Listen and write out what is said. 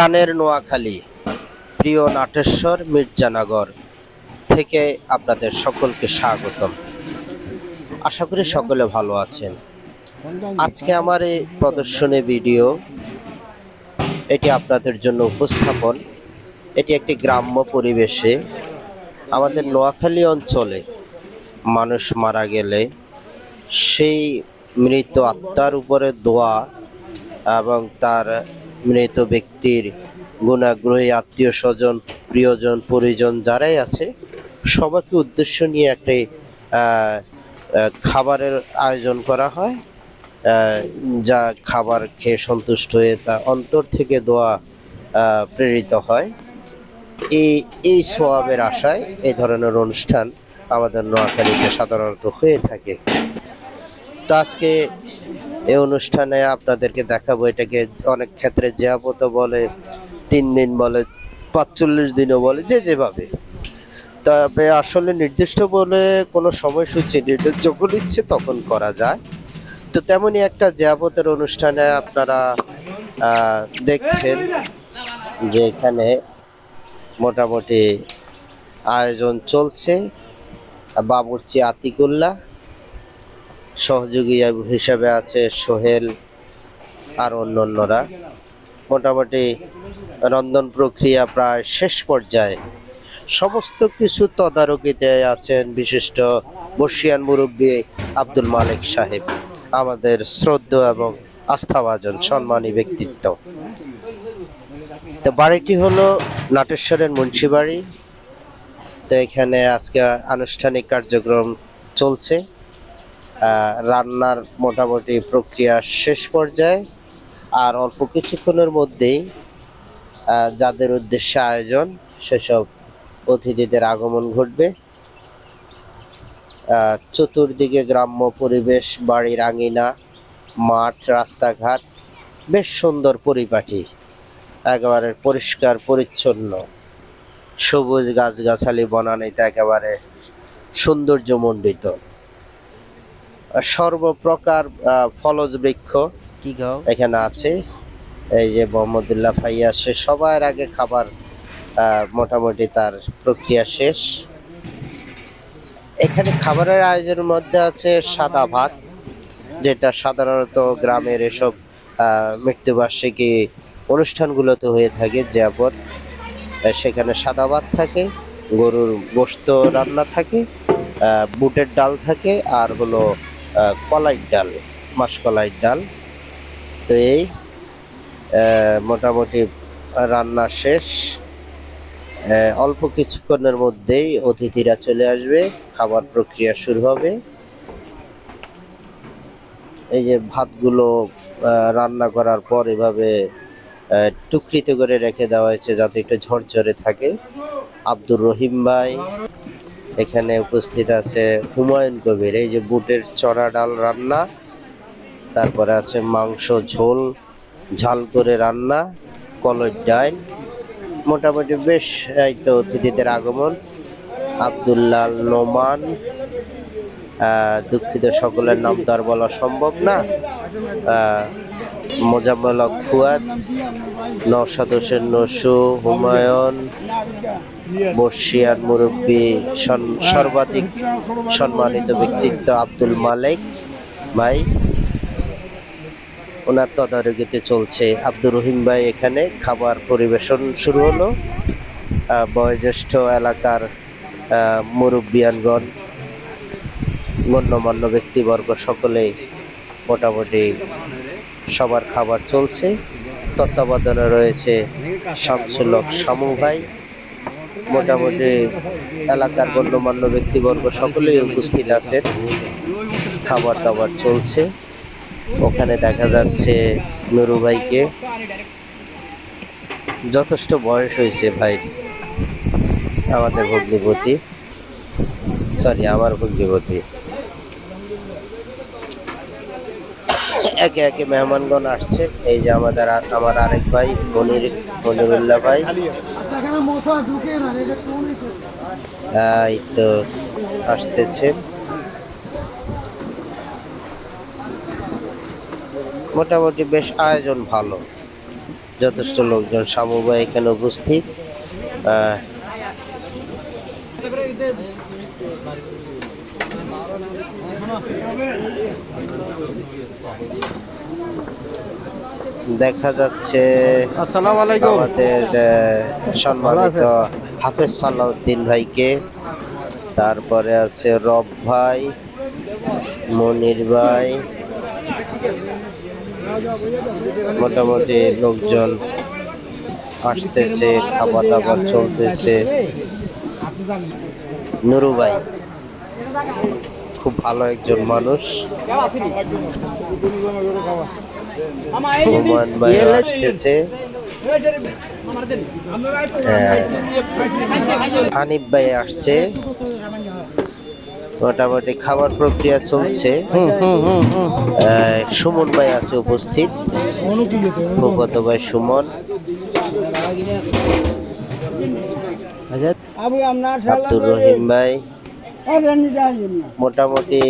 প্রাণের নোয়াখালী, প্রিয় নাটেশ্বর মির্জানগর থেকে আপনাদের সকলকে স্বাগতম। আশা করি সকলে ভালো আছেন। আজকে আমার এই প্রদর্শনী ভিডিও, এটি আপনাদের জন্য উপস্থাপন। এটি একটি গ্রাম্য পরিবেশে আমাদের নোয়াখালী অঞ্চলে মানুষ মারা গেলে সেই মৃত আত্মার উপরে দোয়া এবং তার মৃত ব্যক্তির গুণাগ্রহী আত্মীয় স্বজন, প্রিয়জন, পরিজন যারাই আছে, সবাইকে উদ্দেশ্য নিয়ে একটি খাবারের আয়োজন করা হয়। যা খাবার খেয়ে সন্তুষ্ট হয়ে তা অন্তর থেকে দোয়া প্রেরিত হয়। এই এই সোয়াবের আশায় এই ধরনের অনুষ্ঠান আমাদের নোয়াখালীতে সাধারণত হয়ে থাকে। তো আজকে এই অনুষ্ঠানে আপনাদেরকে দেখাবো এটাকে অনেক ক্ষেত্রে জিয়াপত বলে, তিন দিন বলে, পাঁচচল্লিশ দিনও বলে, যে যেভাবে। তবে আসলে নির্দিষ্ট বলে কোনো সময়সূচি এটা যখন ইচ্ছে তখন করা যায়। তো তেমনই একটা জিয়াপতের অনুষ্ঠানে আপনারা দেখছেন যে এখানে মোটামুটি আয়োজন চলছে। বাবুর্চি আতিকুল্লাহ সহযোগী হিসাবে আছে সোহেল আর অন্য অন্যরা মোটামুটি রন্ধন প্রক্রিয়া প্রায় শেষ পর্যায়ে। সমস্ত কিছু তদারকিতে আছেন বিশিষ্ট বর্ষিয়ান মুরব্বী আব্দুল মালিক সাহেব, আমাদের শ্রদ্ধ এবং আস্থাভাজন সম্মানী ব্যক্তিত্ব। তো বাড়িটি হলো নাটেশ্বরের মুন্সিবাড়ি। তো এখানে আজকে আনুষ্ঠানিক কার্যক্রম চলছে। রান্নার মোটামুটি প্রক্রিয়া শেষ পর্যায়ে আর অল্প কিছুক্ষণের মধ্যেই যাদের উদ্দেশ্যে আয়োজন সেসব অতিথিদের আগমন ঘটবে। চতুর্দিকে গ্রাম্য পরিবেশ বাড়ির আঙিনা মাঠ, রাস্তাঘাট, বেশ সুন্দর পরিপাটি, একেবারে পরিষ্কার, পরিচ্ছন্ন। সবুজ গাছগাছালি বনানীতে একেবারে সৌন্দর্যমণ্ডিত। সর্বপ্রকার ফলজ বৃক্ষ কি গাও এখানে আছে। এই যে মোহাম্মদুল্লাহ ভাইয়া সে সবার আগে খাবার মোটামুটি তার প্রক্রিয়া শেষ। এখানে খাবারের আয়োজনের মধ্যে আছে সাদা ভাত যেটা সাধারণত গ্রামের এসব মৃত্যুবার্ষিকী অনুষ্ঠানগুলোতে হয়ে থাকে জিয়াপদ সেখানে সাদা ভাত থাকে গরুর গোস্ত রান্না থাকে বুটের ডাল থাকে আর হলো কলাইয়ের ডাল মাসকলাইয়ের ডাল। তো এই মোটামুটি রান্না শেষ। অল্প কিছুক্ষণের মধ্যেই অতিথিরা চলে আসবে। খাবার প্রক্রিয়া শুরু হবে। এই যে ভাতগুলো রান্না করার পর এভাবে টুকরিতে করে রেখে দেওয়া হয়েছে যাতে একটু ঝরঝরে থাকে। আব্দুর রহিম ভাই। এখানে উপস্থিত আছে হুমায়ুন কবির, এই যে বুটের চড়া ডাল রান্না, তারপরে আছে মাংস, ঝোল, ঝাল করে রান্না, কলর ডাল মোটামুটি বেশ, এই তো অতিথিদের আগমন আবদুল্লাহ নোমান দুঃখিত সকলের নাম তো আর বলা সম্ভব না মোজাম্মেল ফুয়াদ, নওশাদ হোসেন নসু, হুমায়ুন বর্ষিয়ান মুরব্বী সর্বাধিক সম্মানিত ব্যক্তিত্ব আব্দুল মালিক ভাই। ওনার তদারকিতে চলছে আব্দুর রহিম ভাই এখানে। খাবার পরিবেশন শুরু হলো। বয়োজ্যেষ্ঠ এলাকার মুরব্বিয়ানগণ, গণ্যমান্য ব্যক্তিবর্গ সকলে মোটামুটি সবার খাবার চলছে। তত্ত্বাবধানে রয়েছে শামসুলক শামু ভাই। মোটামুটি এলাকার গণ্যমান্য ব্যক্তিবর্গ সকলেই উপস্থিত আছেন খাবার দাবার চলছে। ওখানে দেখা যাচ্ছে নুরু ভাইকে। যথেষ্ট বয়স হয়েছে ভাই, আমাদের ভগ্নিপতি। সরি আমার ভগ্নিপতি। একে একে মেহমানগণ আসছে। এই যে আমাদের আমার আরেক ভাই, মনির মনিরুল্লাহ ভাই। এই তো আসতেছে। মোটামুটি বেশ আয়োজন ভালো। যথেষ্ট লোকজন ভাই এখানে উপস্থিত? আহ, দেখা যাচ্ছে আমাদের সম্মানিত হাফেজ সালাউদ্দিন ভাইকে। তারপরে আছে রব ভাই মনির ভাই মোটামুটি লোকজন আসতেছে খাবার দাবার চলতেছে। নুরু ভাই খুব ভালো একজন মানুষ। হুমায়ুন ভাই আসতেছে হানিফ ভাই আসছে। মোটামুটি খাবার প্রক্রিয়া চলছে। হুম হুম হুম হুম। আহ, সুমন ভাই আছে উপস্থিত। ভূপত ভাই সুমন। আব্দুর রহিম ভাই। মোটামুটি